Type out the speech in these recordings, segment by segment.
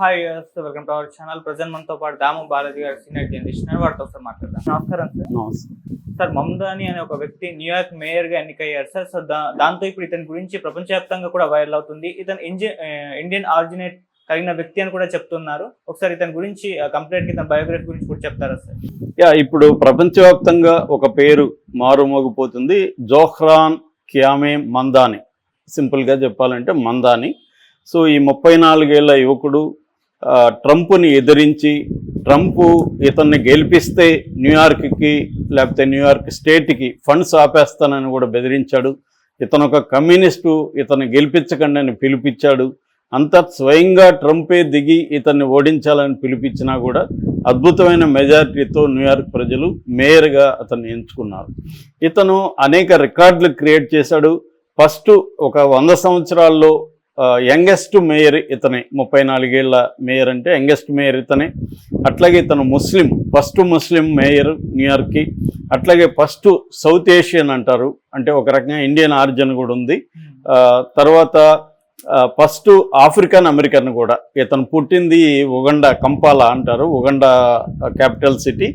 Hi welcome to our channel present మనతో పాటు దాము బాలాజీ గారు సీనియర్ జర్నలిస్ట్ వారితో ఒకసారి మాట్లాడదాం. నమస్కారం సార్ సార్ మమ్దాని అనే ఒక వ్యక్తి న్యూయార్క్ మేయర్గా ఎన్నికయ్యారు. సార్ సో దాంతో ఇప్పుడు ఇతని గురించి ప్రపంచవ్యాప్తంగా కూడా వైరల్ అవుతుంది. ఇతను ఇండియన్ ఆరిజినేట్ కలిగిన వ్యక్తి అని కూడా చెప్తున్నారు. ఒకసారి ఇతని గురించి కంప్లీట్గా ఇతని బయోగ్రఫీ గురించి కూడా చెప్తారా సార్ యా ఇప్పుడు ప్రపంచవ్యాప్తంగా ఒక పేరు మారుమోగిపోతుంది. జోహ్రాన్ క్యామే మందాని. సింపుల్గా చెప్పాలంటే మందాని. సో ఈ ముప్పై నాలుగేళ్ళ యువకుడు ట్రంప్ని ఎదిరించి ట్రంప్ ఇతన్ని గెలిపిస్తే న్యూయార్క్కి లేకపోతే న్యూయార్క్ స్టేట్కి ఫండ్స్ ఆపేస్తానని కూడా బెదిరించాడు. ఇతను ఒక కమ్యూనిస్టు ఇతను గెలిపించకండి అని పిలిపించాడు. అంతా స్వయంగా ట్రంపే దిగి ఇతన్ని ఓడించాలని పిలిపించినా కూడా అద్భుతమైన మెజారిటీతో న్యూయార్క్ ప్రజలు మేయర్గా అతన్ని ఎంచుకున్నారు. ఇతను అనేక రికార్డులు క్రియేట్ చేశాడు. ఫస్ట్ ఒక వంద సంవత్సరాల్లో యంగెస్ట్ మేయర్ ఇతనే. ముప్పై నాలుగేళ్ళ మేయర్ అంటే యంగెస్ట్ మేయర్ ఇతనే. అట్లాగే ఇతను ముస్లిం ఫస్ట్ ముస్లిం మేయర్ న్యూయార్క్కి. అట్లాగే ఫస్ట్ సౌత్ ఏషియన్ అంటారు. అంటే ఒక రకంగా ఇండియన్ ఆరిజిన్ కూడా ఉంది. తర్వాత ఫస్ట్ ఆఫ్రికన్ అమెరికన్ కూడా. ఇతను పుట్టింది ఉగండా కంపాలా అంటారు. Uganda capital city.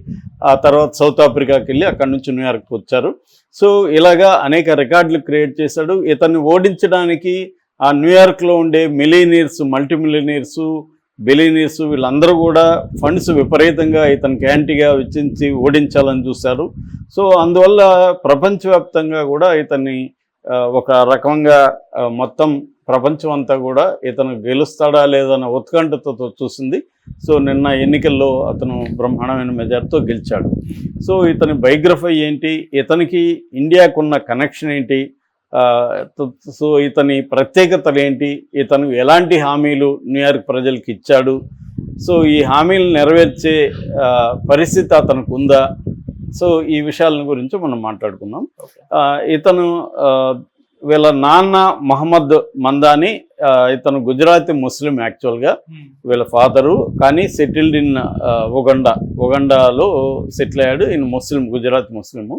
ఆ తర్వాత సౌత్ ఆఫ్రికాకి వెళ్ళి అక్కడ నుంచి న్యూయార్క్కి వచ్చారు. సో ఇలాగా అనేక రికార్డులు క్రియేట్ చేశాడు. ఇతన్ని ఓడించడానికి ఆ న్యూయార్క్లో ఉండే మిలీనియర్స్ మల్టీ మిలీనియర్స్ బిలీనియర్స్ వీళ్ళందరూ కూడా ఫండ్స్ విపరీతంగా ఇతనికి క్యాంటీగా వెచ్చించి ఓడించాలని చూశారు. సో అందువల్ల ప్రపంచవ్యాప్తంగా కూడా ఇతన్ని ఒక రకంగా మొత్తం ప్రపంచం అంతా కూడా ఇతను గెలుస్తాడా లేదన్న ఉత్కంఠతో చూసింది. సో నిన్న ఎన్నికల్లో అతను బ్రహ్మాండమైన మెజార్టీతో గెలిచాడు. సో ఇతని బయోగ్రఫీ ఏంటి? ఇతనికి ఇండియాకున్న కనెక్షన్ ఏంటి? సో ఇతని ప్రత్యేకతలు ఏంటి? ఇతను ఎలాంటి హామీలు న్యూయార్క్ ప్రజలకు ఇచ్చాడు? సో ఈ హామీలు నెరవేర్చే పరిస్థితి అతనికి ఉందా? సో ఈ విషయాల గురించి మనం మాట్లాడుకుందాం. ఇతను వీళ్ళ నాన్న మహమ్మద్ మందాని ఇతను గుజరాతీ ముస్లిం యాక్చువల్గా వీళ్ళ ఫాదరు. కానీ సెటిల్డ్ ఇన్ ఉగండా. ఉగండాలో సెటిల్ అయ్యాడు ఈయన ముస్లిం గుజరాత్ ముస్లిము.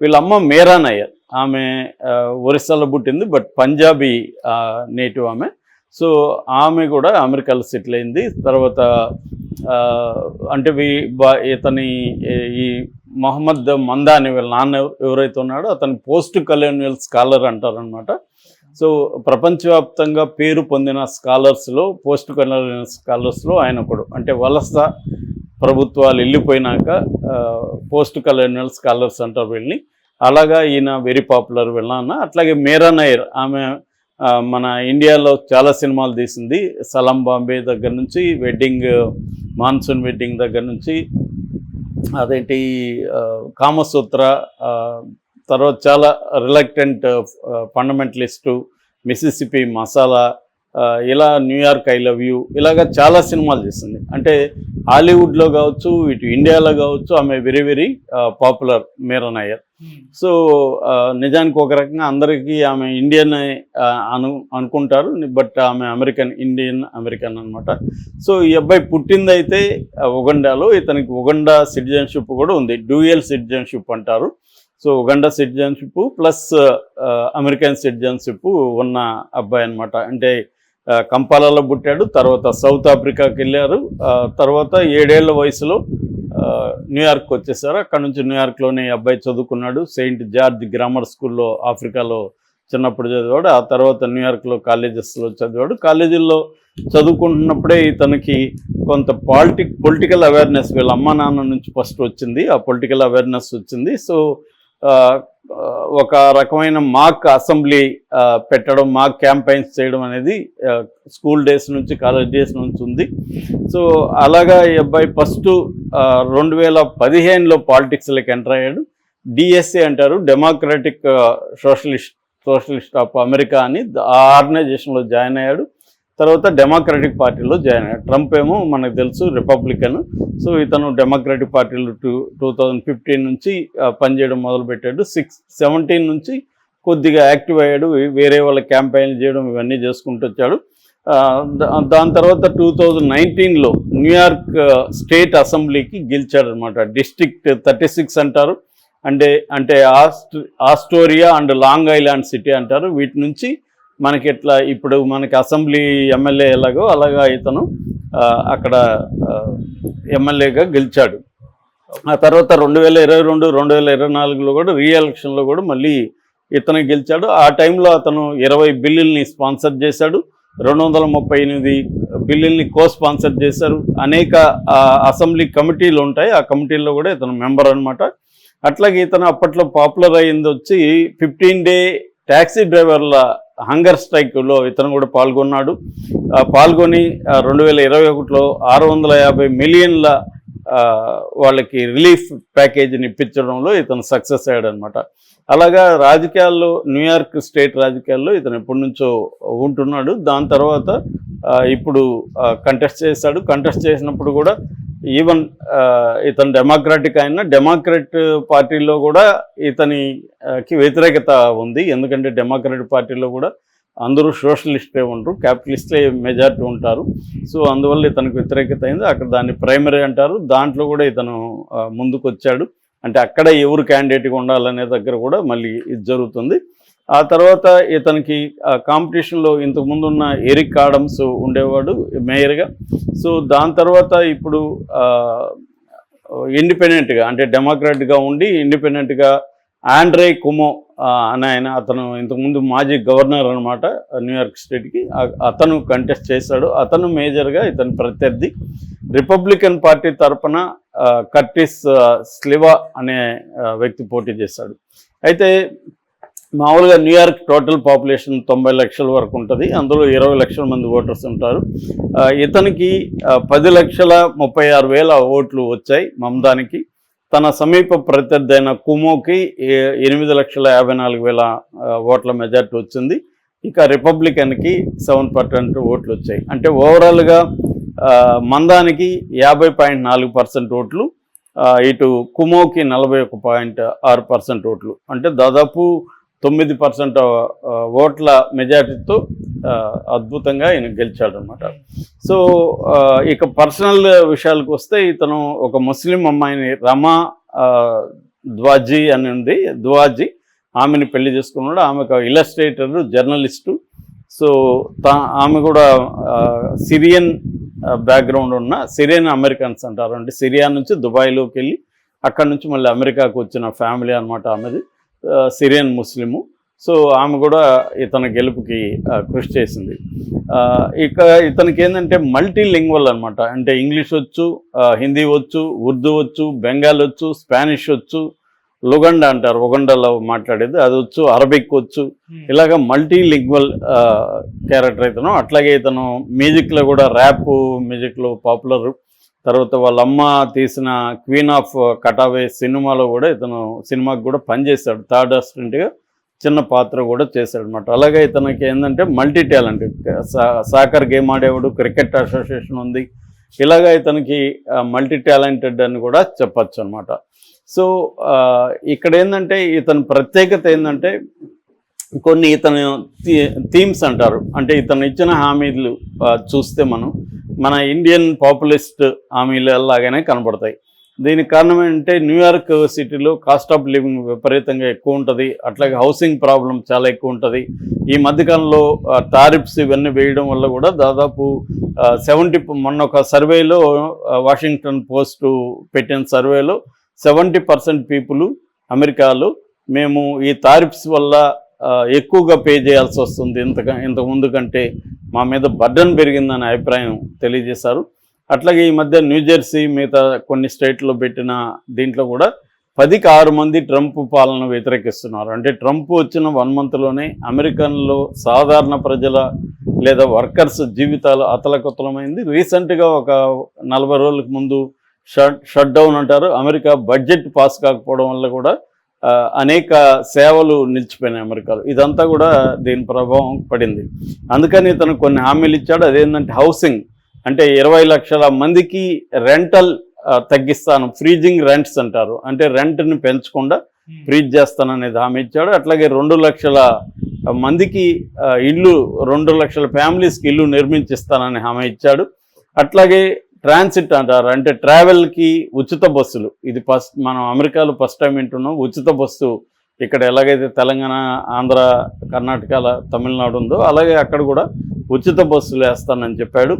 వీళ్ళ అమ్మ మేరా నయ్యర్. ఆమె ఒరిస్సాలో పుట్టింది బట్ పంజాబీ నేటివ్ ఆమె. సో ఆమె కూడా అమెరికాలో సెటిల్ అయింది. తర్వాత అంటే ఇతని ఈ మొహమ్మద్ మందాని వీళ్ళ నాన్న ఎవరైతే ఉన్నాడో అతని పోస్ట్ కలోనియల్ స్కాలర్ అంటారనమాట సో ప్రపంచవ్యాప్తంగా పేరు పొందిన స్కాలర్స్లో పోస్ట్ కలోనియల్ స్కాలర్స్లో ఆయన ఒకడు. అంటే వలస ప్రభుత్వాలు వెళ్ళిపోయినాక పోస్ట్ కలోనియల్ స్కాలర్స్ అంటారు వీళ్ళని. అలాగా ఈయన వెరీ పాపులర్ వెళ్ళాన అట్లాగే మేరా నైర్ ఆమె మన ఇండియాలో చాలా సినిమాలు తీసింది. సలాం బాంబే దగ్గర నుంచి వెడ్డింగ్ మాన్సూన్ వెడ్డింగ్ దగ్గర నుంచి అదేంటి కామసూత్ర తర్వాత చాలా రిలక్టెంట్ ఫండమెంటలిస్టు మిసిసిపి మసాలా ఇలా న్యూయార్క్ ఐ లవ్ యూ ఇలాగ చాలా సినిమాలు చేసింది అంటే హాలీవుడ్లో కావచ్చు ఇటు ఇండియాలో కావచ్చు ఆమె very very popular Meera Nair. So నిజానికి ఒక రకంగా అందరికీ ఆమె ఇండియన్ అను అనుకుంటారు బట్ ఆమె అమెరికన్ ఇండియన్ అమెరికన్ అన్నమాట. సో ఈ అబ్బాయి పుట్టిందైతే ఉగండాలో ఇతనికి ఉగండా సిటిజన్షిప్ కూడా ఉంది. డ్యూయల్ సిటిజన్షిప్ అంటారు. So Uganda citizenship plus American citizenship ఉన్న అబ్బాయి అనమాట అంటే కంపాలలో పుట్టాడు తర్వాత సౌత్ ఆఫ్రికాకి వెళ్ళారు. తర్వాత ఏడేళ్ళ వయసులో న్యూయార్క్ వచ్చేసారు. అక్కడ నుంచి న్యూయార్క్లోనే ఈ అబ్బాయి చదువుకున్నాడు. సెయింట్ జార్జ్ గ్రామర్ స్కూల్లో ఆఫ్రికాలో చిన్నప్పుడు చదివాడు. ఆ తర్వాత న్యూయార్క్లో కాలేజెస్లో చదివాడు. కాలేజీల్లో చదువుకుంటున్నప్పుడే ఇతనికి కొంత పాలిటిక్ పొలిటికల్ అవేర్నెస్ వీళ్ళ అమ్మ నాన్న నుంచి ఫస్ట్ వచ్చింది. ఆ పొలిటికల్ అవేర్నెస్ వచ్చింది. సో ఒక రకమైన మాక్ అసెంబ్లీ పెట్టడం మాక్ క్యాంపెయిన్స్ చేయడం అనేది స్కూల్ డేస్ నుంచి కాలేజ్ డేస్ నుంచి ఉంది. సో అలాగా ఈ అబ్బాయి ఫస్ట్ రెండు వేల పదిహేనులో పాలిటిక్స్లోకి ఎంటర్ అయ్యాడు. డిఎస్ఏ అంటారు democratic socialist socialist of America అని ఆ ఆర్గనైజేషన్లో జాయిన్ అయ్యాడు. తర్వాత డెమోక్రటిక్ పార్టీలో జాయిన్ అయ్యాడు. ట్రంప్ ఏమో మనకు తెలుసు రిపబ్లికన్ సో ఇతను డెమోక్రటిక్ పార్టీలో టూ టూ థౌజండ్ ఫిఫ్టీన్ నుంచి పనిచేయడం మొదలుపెట్టాడు. సిక్స్ సెవెంటీన్ నుంచి కొద్దిగా యాక్టివ్ అయ్యాడు. వేరే వాళ్ళ క్యాంపెయిన్ చేయడం ఇవన్నీ చేసుకుంటూ వచ్చాడు. దాని తర్వాత టూ థౌజండ్ నైన్టీన్లో న్యూయార్క్ స్టేట్ అసెంబ్లీకి గెలిచాడు అనమాట డిస్ట్రిక్ట్ థర్టీ సిక్స్ అంటారు. అంటే అంటే ఆస్ట్ Astoria and Long Island City అంటారు. వీటి నుంచి మనకి ఎట్లా ఇప్పుడు మనకి అసెంబ్లీ ఎమ్మెల్యే ఎలాగో అలాగా ఇతను అక్కడ ఎమ్మెల్యేగా గెలిచాడు. ఆ తర్వాత రెండు వేల ఇరవై రెండు రెండు వేల ఇరవై నాలుగులో కూడా రీఎలక్షన్లో కూడా మళ్ళీ ఇతను గెలిచాడు. ఆ టైంలో అతను ఇరవై బిల్లుల్ని స్పాన్సర్ చేశాడు. రెండు వందల ముప్పై ఎనిమిది బిల్లుల్ని కో స్పాన్సర్ చేశారు. అనేక అసెంబ్లీ కమిటీలు ఉంటాయి. ఆ కమిటీల్లో కూడా ఇతను మెంబర్ అనమాట అట్లాగే ఇతను అప్పట్లో పాపులర్ అయ్యింది వచ్చి ఫిఫ్టీన్ డే ట్యాక్సీ డ్రైవర్ల హంగర్ స్ట్రైక్లో ఇతను కూడా పాల్గొన్నాడు. పాల్గొని రెండు వేల ఇరవై ఒకటిలో ఆరు వందల యాభై మిలియన్ల వాళ్ళకి రిలీఫ్ ప్యాకేజీని ఇప్పించడంలో ఇతను సక్సెస్ అయ్యాడనమాట. అలాగా రాజకీయాల్లో న్యూయార్క్ స్టేట్ రాజకీయాల్లో ఇతను ఎప్పటి నుంచో ఉంటున్నాడు. దాని తర్వాత ఇప్పుడు కంటెస్ట్ చేశాడు. కంటెస్ట్ చేసినప్పుడు కూడా ఈవెన్ ఇతను డెమోక్రాటిక్ అయిన డెమోక్రట్ పార్టీలో కూడా ఇతనికి వ్యతిరేకత ఉంది. ఎందుకంటే డెమోక్రటిక్ పార్టీలో కూడా అందరూ సోషలిస్టే ఉండరు క్యాపిటలిస్టే మెజార్టీ ఉంటారు. సో అందువల్ల ఇతనికి వ్యతిరేకత అయింది. అక్కడ దాన్ని ప్రైమరీ అంటారు. దాంట్లో కూడా ఇతను ముందుకు వచ్చాడు అంటే అక్కడ ఎవరు క్యాండిడేట్గా ఉండాలనే దగ్గర కూడా మళ్ళీ ఇది జరుగుతుంది. ఆ తర్వాత ఇతనికి కాంపిటీషన్లో ఇంతకు ముందున్న ఎరిక్ ఆడమ్స్ ఉండేవాడు మేయర్గా సో దాని తర్వాత ఇప్పుడు ఇండిపెండెంట్గా అంటే డెమోక్రాట్గా ఉండి ఇండిపెండెంట్గా ఆండ్రే కుమో అని ఆయన అతను ఇంతకుముందు మాజీ గవర్నర్ అనమాట న్యూయార్క్ స్టేట్కి అతను కంటెస్ట్ చేశాడు. అతను మేజర్గా ఇతని ప్రత్యర్థి. రిపబ్లికన్ పార్టీ తరఫున కర్టిస్ స్లివా అనే వ్యక్తి పోటీ చేశాడు. అయితే మామూలుగా న్యూయార్క్ టోటల్ పాపులేషన్ తొంభై లక్షల వరకు ఉంటుంది. అందులో ఇరవై లక్షల మంది ఓటర్స్ ఉంటారు. ఇతనికి పది లక్షల ముప్పై ఆరు వేల ఓట్లు వచ్చాయి మమదానికి తన సమీప ప్రత్యర్థి అయిన కుమోకి ఎనిమిది లక్షల యాభై నాలుగు వేల ఓట్ల మెజార్టీ వచ్చింది. ఇక రిపబ్లికన్కి సెవెన్ పర్సెంట్ ఓట్లు వచ్చాయి. అంటే ఓవరాల్గా మందానికి యాభై పాయింట్ నాలుగు పర్సెంట్ ఓట్లు ఇటు కుమోకి నలభై ఒక పాయింట్ ఆరు పర్సెంట్ ఓట్లు. అంటే దాదాపు తొమ్మిది పర్సెంట్ ఓట్ల మెజార్టీతో అద్భుతంగా ఈయన గెలిచాడనమాట. సో ఇక పర్సనల్ విషయాలకు వస్తే ఇతను ఒక ముస్లిం అమ్మాయిని రమా ద్వాజీ అని ఉంది. ద్వాజీ ఆమెని పెళ్ళి చేసుకున్నాడు. ఆమె ఒక ఇలస్ట్రేటరు జర్నలిస్టు సో తా ఆమె కూడా సిరియన్ బ్యాక్గ్రౌండ్ ఉన్న సిరియన్ అమెరికన్స్ అంటారు. అంటే సిరియా నుంచి దుబాయ్లోకి వెళ్ళి అక్కడ నుంచి మళ్ళీ అమెరికాకు వచ్చిన ఫ్యామిలీ అనమాట ఆమెది. Syrian Muslim. సో ఆమె కూడా ఇతని గెలుపుకి కృషి చేసింది. ఇక ఇతనికి ఏంటంటే మల్టీ లింగ్వల్ అనమాట అంటే ఇంగ్లీష్ వచ్చు హిందీ వచ్చు ఉర్దూ వచ్చు బెంగాల్ వచ్చు స్పానిష్ వచ్చు లుగండ అంటారు. ఉగండలో మాట్లాడేది. అది వచ్చు అరబిక్ వచ్చు. ఇలాగ మల్టీ లింగ్వల్ క్యారెక్టర్ ఇతను అట్లాగే ఇతను మ్యూజిక్లో కూడా ర్యాప్ మ్యూజిక్లో పాపులర్. తర్వాత వాళ్ళ అమ్మ తీసిన క్వీన్ ఆఫ్ కటావే సినిమాలో కూడా ఇతను సినిమాకి కూడా పనిచేశాడు. థర్డ్ అసిస్టెంట్గా చిన్న పాత్ర కూడా చేశాడు అనమాట అలాగే ఇతనికి ఏంటంటే మల్టీ టాలెంట్ సాకర్ గేమ్ ఆడేవాడు క్రికెట్ అసోసియేషన్ ఉంది. ఇలాగ ఇతనికి మల్టీ టాలెంటెడ్ అని కూడా చెప్పచ్చు అనమాట సో ఇక్కడ ఏంటంటే ఇతని ప్రత్యేకత ఏంటంటే కొన్ని ఇతను థీమ్స్ అంటారు. అంటే ఇతను ఇచ్చిన హామీలు చూస్తే మనం మన ఇండియన్ పాపులిస్ట్ హామీలలాగానే కనబడతాయి. దీనికి కారణం ఏంటంటే న్యూయార్క్ సిటీలో కాస్ట్ ఆఫ్ లివింగ్ విపరీతంగా ఎక్కువ ఉంటుంది. అట్లాగే హౌసింగ్ ప్రాబ్లం చాలా ఎక్కువ ఉంటుంది. ఈ మధ్యకాలంలో టారిఫ్స్ ఇవన్నీ వేయడం వల్ల కూడా దాదాపు సెవెంటీ మొన్న ఒక సర్వేలో వాషింగ్టన్ పోస్ట్ పెట్టిన సర్వేలో సెవెంటీ పర్సెంట్ పీపుల్ అమెరికాలో మేము ఈ టారిఫ్స్ వల్ల ఎక్కువగా పే చేయాల్సి వస్తుంది. ఇంత ఇంతకు ముందు కంటే మా మీద బర్డన్ పెరిగిందనే అభిప్రాయం తెలియజేశారు. అట్లాగే ఈ మధ్య న్యూజెర్సీ మిగతా కొన్ని స్టేట్లో పెట్టిన దీంట్లో కూడా పదికి ఆరు మంది ట్రంప్ పాలన వ్యతిరేకిస్తున్నారు. అంటే ట్రంప్ వచ్చిన వన్ మంత్లోనే అమెరికన్లో సాధారణ ప్రజల లేదా వర్కర్స్ జీవితాలు అతలకుతలమైంది. రీసెంట్గా ఒక నలభై రోజులకు ముందు షట్ షట్ డౌన్ అంటారు. అమెరికా బడ్జెట్ పాస్ కాకపోవడం వల్ల కూడా అనేక సేవలు నిలిచిపోయినాయి అమెరికాలో. ఇదంతా కూడా దీని ప్రభావం పడింది. అందుకని ఇతను కొన్ని హామీలు ఇచ్చాడు. అదేంటంటే హౌసింగ్. అంటే ఇరవై లక్షల మందికి రెంటల్ తగ్గిస్తాను. ఫ్రీజింగ్ రెంట్స్ అంటారు. అంటే రెంట్ని పెంచకుండా ఫ్రీజ్ చేస్తాననేది హామీ ఇచ్చాడు. అట్లాగే రెండు లక్షల మందికి ఇల్లు రెండు లక్షల ఫ్యామిలీస్కి ఇల్లు నిర్మించిస్తానని హామీ ఇచ్చాడు. అట్లాగే ట్రాన్సిట్ అంటారు అంటే ట్రావెల్కి ఉచిత బస్సులు. ఇది ఫస్ట్ మనం అమెరికాలో ఫస్ట్ టైం వింటున్నాం. ఉచిత బస్సు ఇక్కడ ఎలాగైతే తెలంగాణ ఆంధ్ర కర్ణాటక తమిళనాడు ఉందో అలాగే అక్కడ కూడా ఉచిత బస్సులు వేస్తానని చెప్పాడు.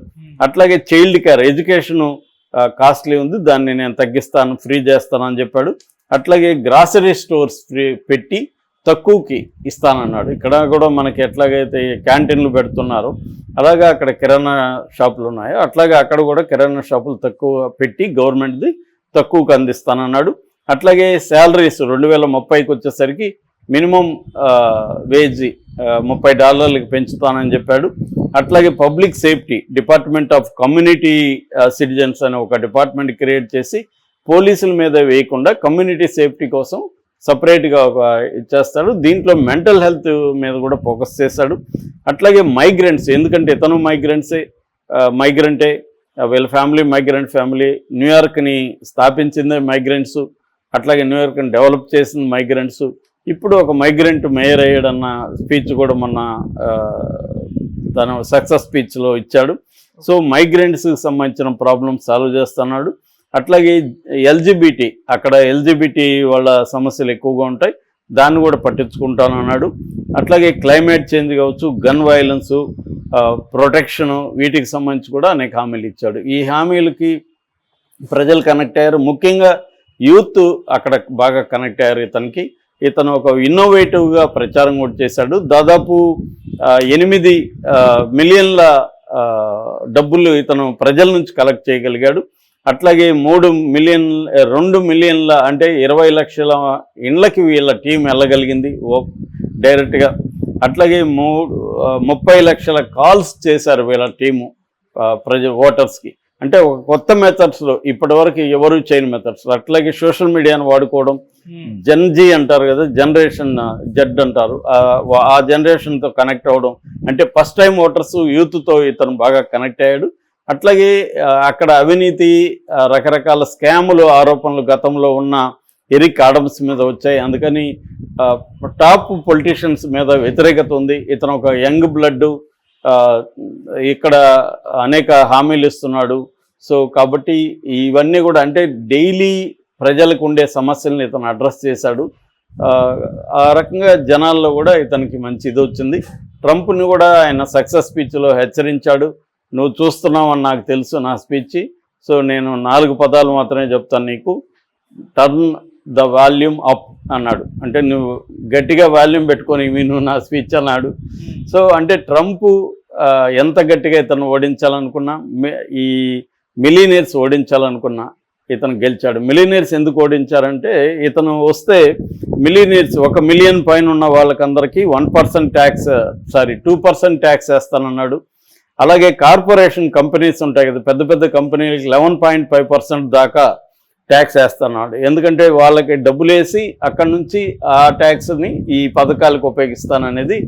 అట్లాగే చైల్డ్ కేర్ ఎడ్యుకేషన్ కాస్ట్లీ ఉంది. దాన్ని నేను తగ్గిస్తాను ఫ్రీ చేస్తానని చెప్పాడు. అట్లాగే గ్రాసరీ స్టోర్స్ ఫ్రీ పెట్టి తక్కువకి ఇస్తానన్నాడు. ఇక్కడ కూడా మనకి ఎట్లాగైతే క్యాంటీన్లు పెడుతున్నారో అలాగే అక్కడ కిరాణా షాపులు ఉన్నాయో. అట్లాగే అక్కడ కూడా కిరాణా షాపులు తక్కువ పెట్టి గవర్నమెంట్ది తక్కువకి అందిస్తానన్నాడు. అట్లాగే శాలరీస్ రెండు వేల ముప్పైకి వచ్చేసరికి మినిమం వేజ్ ముప్పై డాలర్లకు పెంచుతానని చెప్పాడు. అట్లాగే public safety department of community citizens అనే ఒక డిపార్ట్మెంట్ క్రియేట్ చేసి పోలీసుల మీద వేయకుండా కమ్యూనిటీ సేఫ్టీ కోసం సపరేట్గా ఒక ఇచ్చేస్తాడు. దీంట్లో మెంటల్ హెల్త్ మీద కూడా ఫోకస్ చేస్తాడు. అట్లాగే మైగ్రెంట్స్ ఎందుకంటే ఇతను మైగ్రెంట్సే మైగ్రెంటే వీళ్ళ ఫ్యామిలీ మైగ్రెంట్ ఫ్యామిలీ న్యూయార్క్ని స్థాపించిందే మైగ్రెంట్స్ అట్లాగే న్యూయార్క్ని డెవలప్ చేసింది మైగ్రెంట్స్ ఇప్పుడు ఒక మైగ్రెంట్ మేయర్ అయ్యాడన్న స్పీచ్ కూడా మొన్న తను తన సక్సెస్ స్పీచ్లో ఇచ్చాడు. సో మైగ్రెంట్స్కి సంబంధించిన ప్రాబ్లమ్స్ సాల్వ్ చేస్తున్నాడు. అట్లాగే ఎల్జిబిటీ అక్కడ ఎల్జిబిటీ వాళ్ళ సమస్యలు ఎక్కువగా ఉంటాయి. దాన్ని కూడా పట్టించుకుంటాను అన్నాడు అట్లాగే క్లైమేట్ చేంజ్ కావచ్చు గన్ వైలెన్స్ ప్రొటెక్షను వీటికి సంబంధించి కూడా అనేక హామీలు ఇచ్చాడు. ఈ హామీలకి ప్రజలు కనెక్ట్ అయ్యారు. ముఖ్యంగా యూత్ అక్కడ బాగా కనెక్ట్ అయ్యారు ఇతనికి. ఇతను ఒక ఇన్నోవేటివ్గా ప్రచారం కూడా చేశాడు. దాదాపు ఎనిమిది మిలియన్ల డబ్బులు ఇతను ప్రజల నుంచి కలెక్ట్ చేయగలిగాడు. అట్లాగే మూడు మిలియన్ రెండు మిలియన్ల అంటే ఇరవై లక్షల ఇండ్లకి వీళ్ళ టీం వెళ్ళగలిగింది. ఓ డైరెక్ట్గా. అట్లాగే మూడు ముప్పై లక్షల కాల్స్ చేశారు వీళ్ళ టీము ప్రజ ఓటర్స్కి. అంటే ఒక కొత్త మెథడ్స్లో ఇప్పటివరకు ఎవరు చేయని మెథడ్స్. అట్లాగే సోషల్ మీడియాను వాడుకోవడం జెన్జీ అంటారు కదా జనరేషన్ జెడ్ అంటారు. ఆ జనరేషన్తో కనెక్ట్ అవ్వడం. అంటే ఫస్ట్ టైం ఓటర్స్ యూత్తో ఇతను బాగా కనెక్ట్ అయ్యాడు. అట్లాగే అక్కడ అవినీతి రకరకాల స్కాములు ఆరోపణలు గతంలో ఉన్న ఎరిక్ ఆడమ్స్ మీద వచ్చాయి. అందుకని టాప్ పొలిటీషియన్స్ మీద వ్యతిరేకత ఉంది. ఇతను ఒక యంగ్ బ్లడ్ ఇక్కడ అనేక హామీలు ఇస్తున్నాడు. సో కాబట్టి ఇవన్నీ కూడా అంటే డైలీ ప్రజలకు ఉండే సమస్యలను ఇతను అడ్రస్ చేశాడు. ఆ రకంగా జనాల్లో కూడా ఇతనికి మంచి ఇది వచ్చింది. ట్రంప్ని కూడా ఆయన సక్సెస్ స్పీచ్లో హెచ్చరించాడు. నువ్వు చూస్తున్నావు అని నాకు తెలుసు నా స్పీచ్ సో నేను నాలుగు పదాలు మాత్రమే చెప్తాను నీకు. టర్న్ ద వాల్యూమ్ అప్ అన్నాడు. అంటే నువ్వు గట్టిగా వాల్యూమ్ పెట్టుకొని విను నా స్పీచ్ అన్నాడు. సో అంటే ట్రంప్ ఎంత గట్టిగా ఇతను ఓడించాలనుకున్నా మి- ఈ మిలీనియర్స్ ఓడించాలనుకున్నా ఇతను గెలిచాడు. మిలీనియర్స్ ఎందుకు ఓడించారంటే ఇతను వస్తే మిలీనియర్స్ ఒక మిలియన్ పైన ఉన్న వాళ్ళకందరికీ one percent tax sorry two percent tax వేస్తానన్నాడు. అలాగే కార్పొరేషన్ కంపెనీస్ ఉంటాయి కదా పెద్ద పెద్ద కంపెనీలకి లెవెన్ పాయింట్ ఫైవ్ పర్సెంట్ దాకా ట్యాక్స్ వేస్తున్నాడు. ఎందుకంటే వాళ్ళకి డబ్బులు వేసి అక్కడి నుంచి ఆ ట్యాక్స్ని ఈ పథకాలకు ఉపయోగిస్తాననేది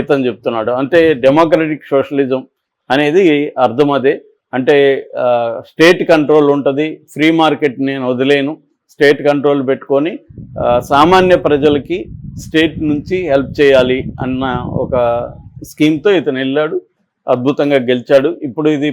ఇతను చెప్తున్నాడు. అంటే డెమోక్రటిక్ సోషలిజం అనేది అర్థం అదే. అంటే స్టేట్ కంట్రోల్ ఉంటుంది ఫ్రీ మార్కెట్ నేను వదిలేను స్టేట్ కంట్రోల్ పెట్టుకొని సామాన్య ప్రజలకి స్టేట్ నుంచి హెల్ప్ చేయాలి అన్న ఒక స్కీమ్తో ఇతను వెళ్ళాడు. అద్భుతంగా గెలిచాడు. ఇప్పుడు ఇది